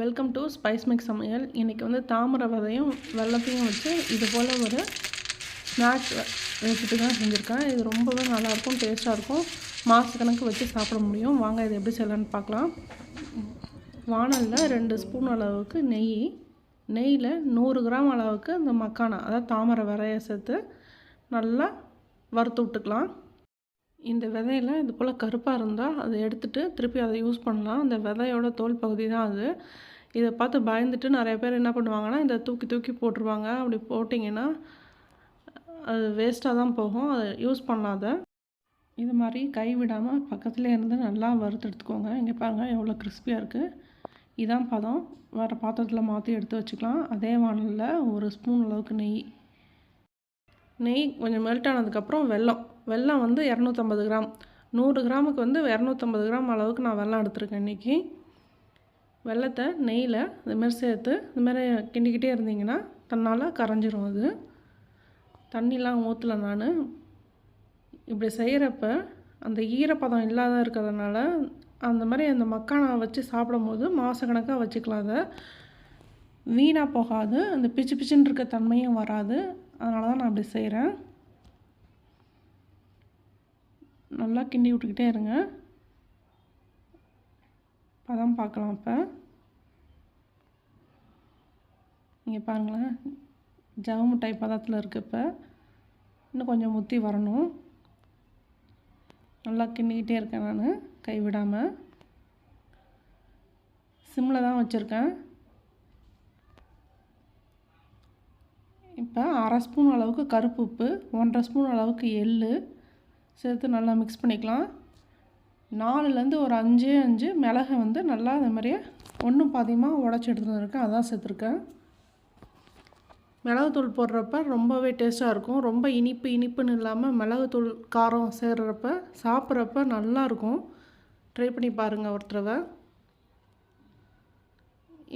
Welcome to spice mix சமையல். இன்றைக்கி வந்து தாமரை விதையும் வெள்ளத்தையும் வச்சு இது போல் ஒரு ஸ்நாக்ஸ் ரெசிபி தான் செஞ்சுருக்கேன். இது ரொம்பவே நல்லாயிருக்கும் டேஸ்ட்டாக இருக்கும். மாதக்கணக்கு வச்சு சாப்பிட முடியும். வாங்க இது எப்படி செய்யலான்னு பார்க்கலாம். வானலில் ரெண்டு ஸ்பூன் அளவுக்கு நெய். நெய்யில் நூறு கிராம் அளவுக்கு இந்த மக்கானா அதாவது தாமரை விதையை சேர்த்து நல்லா வறுத்து விட்டுக்கலாம். இந்த விதையில் இது போல் கருப்பாக இருந்தால் அதை எடுத்துகிட்டு திருப்பி அதை யூஸ் பண்ணலாம். அந்த விதையோட தோல் பகுதி தான் அது. இதை பார்த்து பயந்துட்டு நிறைய பேர் என்ன பண்ணுவாங்கன்னா இதை தூக்கி தூக்கி போட்டுருவாங்க. அப்படி போட்டிங்கன்னா அது வேஸ்ட்டாக தான் போகும். அதை யூஸ் பண்ணாத. இது மாதிரி கை விடாமல் பக்கத்துலேயே இருந்து நல்லா வறுத்து எடுத்துக்கோங்க. இங்கே பாருங்கள் எவ்வளோ கிறிஸ்பியாக இருக்குது இதான் பதம். வேறு பாத்திரத்தில் மாற்றி எடுத்து வச்சுக்கலாம். அதே வானலில் ஒரு ஸ்பூன் அளவுக்கு நெய். நெய் கொஞ்சம் மெல்ட் ஆனதுக்கப்புறம் வெல்லம். வெல்லம் வந்து இரநூத்தம்பது கிராம். நூறு கிராமுக்கு வந்து இரநூத்தம்பது கிராம் அளவுக்கு நான் வெல்லம் எடுத்திருக்கேன் இன்றைக்கி வெள்ளத்தை நெய்யில் இதுமாரி சேர்த்து இதுமாரி கிண்டிக்கிட்டே இருந்தீங்கன்னா தன்னால் கரைஞ்சிரும் அது. தண்ணிலாம் ஊற்றல நான். இப்படி செய்கிறப்ப அந்த ஈரப்பதம் இல்லாத இருக்கிறதுனால அந்த மாதிரி அந்த மக்கானை வச்சு சாப்பிடும்போது மாதக்கணக்காக வச்சுக்கலாம் அதை. வீணாக போகாது. அந்த பிச்சு பிச்சுன்னு இருக்க தன்மையும் வராது. அதனால தான் நான் அப்படி செய்கிறேன் நல்லா கிண்டி விட்டுக்கிட்டே இருங்க. பதம் பார்க்கலாம் இப்போ நீங்கள் பாருங்களேன். ஜவ மிட்டாய் பதத்தில் இருக்குது இப்போ. இன்னும் கொஞ்சம் முத்தி வரணும். நல்லா கிண்டிக்கிட்டே இருக்கேன் நான் கை விடாமல் சிம்மில் தான் வச்சுருக்கேன். இப்போ அரை ஸ்பூன் அளவுக்கு கருப்பு உப்பு ஒன்றரை ஸ்பூன் அளவுக்கு எள் சேர்த்து நல்லா மிக்ஸ் பண்ணிக்கலாம். நாலுலேருந்து ஒரு அஞ்சே அஞ்சு மிளகை வந்து நல்லா இந்த மாதிரியே ஒன்றும் பாதியமாக உடச்சி எடுத்துகிட்டு இருக்கேன் அதான் சேர்த்துருக்கேன். மிளகுத்தூள் போடுறப்ப ரொம்பவே டேஸ்ட்டாக இருக்கும். ரொம்ப இனிப்பு இனிப்புன்னு இல்லாமல் மிளகுத்தூள் காரம் சேர்றப்ப சாப்பிட்றப்ப நல்லாயிருக்கும். ட்ரை பண்ணி பாருங்கள் ஒரு தடவை.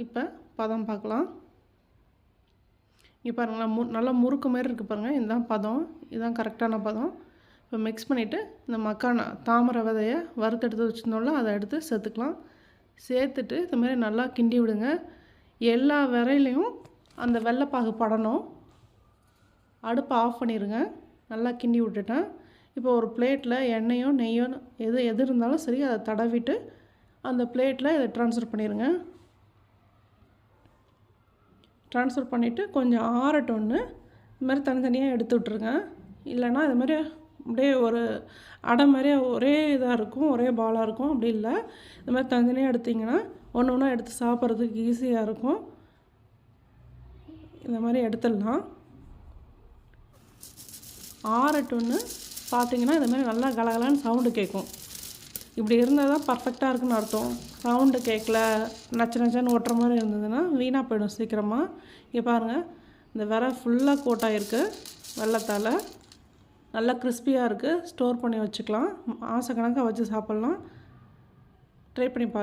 இப்போ பதம் பார்க்கலாம். இங்கே பாருங்களேன் மு நல்லா முறுக்கு மாதிரி இருக்குது பாருங்கள் இதுதான் பதம். இதுதான் கரெக்டான பதம். இப்போ மிக்ஸ் பண்ணிவிட்டு இந்த மக்கானா தாமரை விதையை வறுத்தெடுத்து வச்சுருந்தோம்ல அதை எடுத்து சேர்த்துக்கலாம். சேர்த்துட்டு இந்த மாதிரி நல்லா கிண்டி விடுங்க. எல்லா விரையிலையும் அந்த வெள்ளைப்பாகு படணும். அடுப்பை ஆஃப் பண்ணிடுங்க நல்லா கிண்டி விட்டுட்டேன். இப்போ ஒரு பிளேட்டில் எண்ணெயோ நெய்யோ எது எது இருந்தாலும் சரி அதை தடவிட்டு அந்த பிளேட்டில் இதை ட்ரான்ஸ்ஃபர் பண்ணிடுங்க ட்ரான்ஸ்ஃபர் பண்ணிவிட்டு கொஞ்சம் ஆறட்டொன்று இது மாதிரி தனித்தனியாக எடுத்து விட்ருங்க இல்லைன்னா இது மாதிரி அப்படியே ஒரு அடை மாதிரியே ஒரே இதாக இருக்கும் ஒரே பாலாக இருக்கும். அப்படி இல்லை. இது மாதிரி தனித்தனியாக எடுத்திங்கன்னா ஒன்று ஒன்றா எடுத்து சாப்பிட்றதுக்கு ஈஸியாக இருக்கும். இந்த மாதிரி எடுத்துடலாம். ஆறட்டோன்னு பார்த்தீங்கன்னா இந்த மாதிரி நல்லா கலகலன்னு சவுண்டு கேட்கும். இப்படி இருந்தால் தான் பர்ஃபெக்டாக இருக்குன்னு அர்த்தம். சவுண்டு கேட்கல நச்ச நச்சன்னு ஓட்டுற மாதிரி இருந்ததுன்னா வீணாக போயிடும் சீக்கிரமாக இங்கே பாருங்கள் இந்த விரை ஃபுல்லாக கோட்டாயிருக்கு வெள்ளத்தால். நல்லா கிறிஸ்பியாக இருக்குது ஸ்டோர் பண்ணி வச்சுக்கலாம். மாதக்கணக்காக வச்சு சாப்பிட்லாம். ட்ரை பண்ணி பாருங்கள்